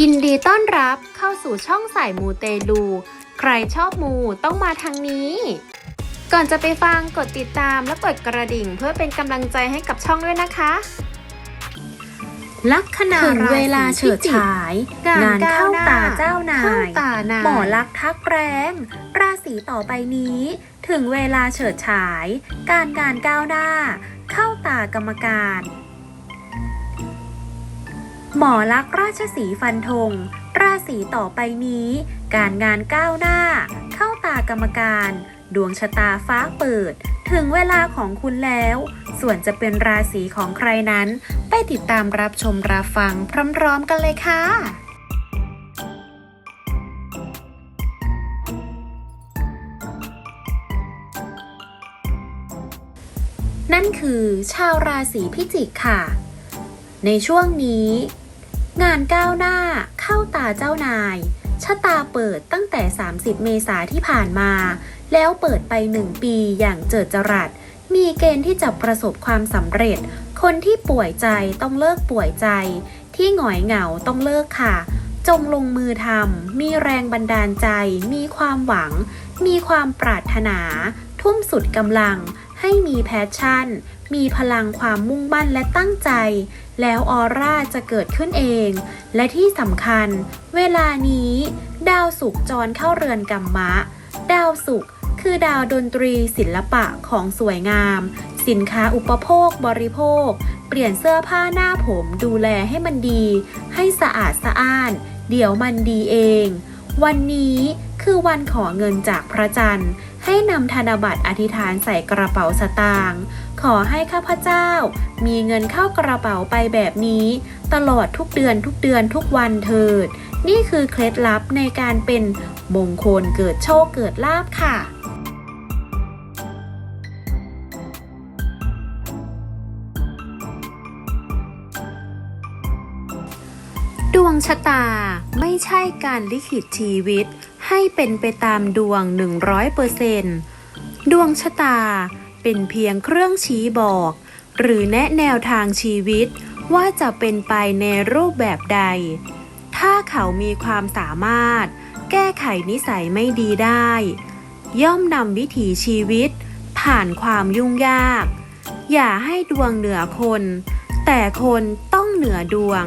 ยินดีต้อนรับเข้าสู่ช่องสายมูเตลู ใครชอบมูต้องมาทางนี้ ก่อนจะไปฟังกดติดตามและกดกระดิ่งเพื่อเป็นกำลังใจให้กับช่องด้วยนะคะ ลัคนาถึงเวลาเฉิดฉาย งานเข้าตาเจ้านายเข้าตานายหมอลักษณ์ทักแรง ราศีต่อไปนี้ ถึงเวลาเฉิดฉาย การงานก้าวหน้า เข้าตากรรมการ หมอลักษณ์ราชสีห์ฟันธง ราศีต่อไปนี้ การงานก้าวหน้า เข้าตากรรมการ ดวงชะตาฟ้าเปิด ถึงเวลาของคุณแล้ว ส่วนจะเป็นราศีของใครนั้น ไปติดตามรับชมรับฟังพร้อมๆกันเลยค่ะนั่นคือชาวราศีพิจิกค่ะ ในช่วงนี้ งานก้าวหน้าเข้าตาเจ้านาย ชะตาเปิดตั้งแต่ 30 เมษาที่ผ่านมา แล้วเปิดไป1ปีอย่างเจิดจรัส มีเกณฑ์ที่จะประสบความสำเร็จ คนที่ป่วยใจต้องเลิกป่วยใจ ที่หงอยเหงาต้องเลิกค่ะ จงลงมือทำ มีแรงบันดาลใจ มีความหวัง มีความปรารถนา ทุ่มสุดกำลัง ให้มีแพชชั่น มีพลังความมุ่งมั่นและตั้งใจ แล้วออร่าจะเกิดขึ้นเอง และที่สำคัญ เวลานี้ ดาวศุกจรเข้าเรือนกรรมะ ดาวศุกร์ คือดาวดนตรีศิลปะของสวยงาม สินค้าอุปโภคบริโภค เปลี่ยนเสื้อผ้าหน้าผมดูแลให้มันดี ให้สะอาดสะอ้าน เดี๋ยวมันดีเอง วันนี้คือวันขอเงินจากพระจันทร์ ให้นำธนบัตรอธิษฐานใส่กระเป๋าสตางค์ขอให้ข้าพเจ้า มีเงินเข้ากระเป๋าไปแบบนี้ ตลอดทุกเดือนทุกเดือนทุกวันเถิด นี่คือเคล็ดลับในการเป็นมงคลเกิดโชคเกิดลาภค่ะ วงชะตาไม่ใช่การลิขิตชีวิต ให้เป็นไปตามดวง 100%ดวงชะตาเป็นเพียงเครื่องชี้บอก หรือแนะแนวทางชีวิตว่าจะเป็นไปในรูปแบบใด ถ้าเขามีความสามารถ แก้ไขนิสัยไม่ดีได้ ย่อมนำวิถีชีวิต ผ่านความยุ่งยาก อย่าให้ดวงเหนือคน แต่คนต้องเหนือดวง